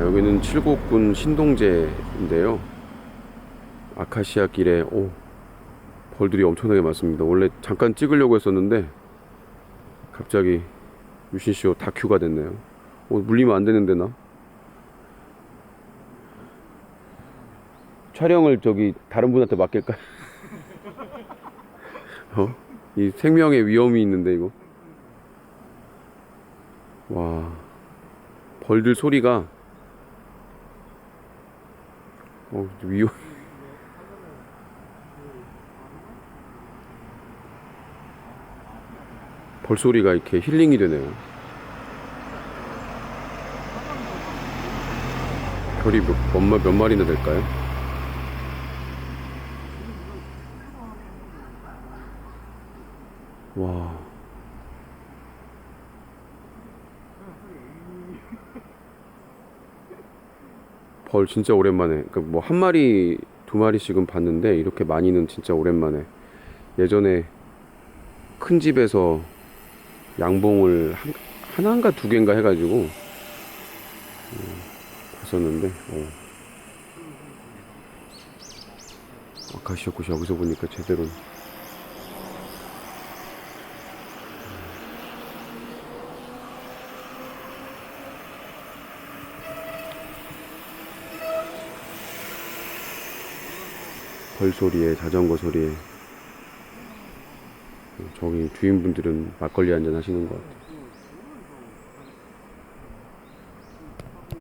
아, 여기는 칠곡군 신동제인데요. 아카시아 길에 오 벌들이 엄청나게 많습니다. 원래 잠깐 찍으려고 했었는데 갑자기 유신쇼 다큐가 됐네요. 어, 물리면 안 되는데 나. 촬영을 저기 다른 분한테 맡길까? 어? 이 생명의 위험이 있는데 이거. 와. 벌들 소리가 어, 위험. 벌 소리가 이렇게 힐링이 되네요. 별이 몇, 몇, 마- 몇 마리나 될까요? 와. 벌 진짜 오랜만에. 그러니까 뭐 한 마리, 두 마리씩은 봤는데 이렇게 많이는 진짜 오랜만에. 예전에 큰 집에서 양봉을 한, 하나인가 두 개인가 해가지고 음, 봤었는데 어. 아카시아 꽃이 여기서 보니까 제대로 벌 소리에 자전거 소리에 저기 주인분들은 막걸리 한잔 하시는 것 같아요.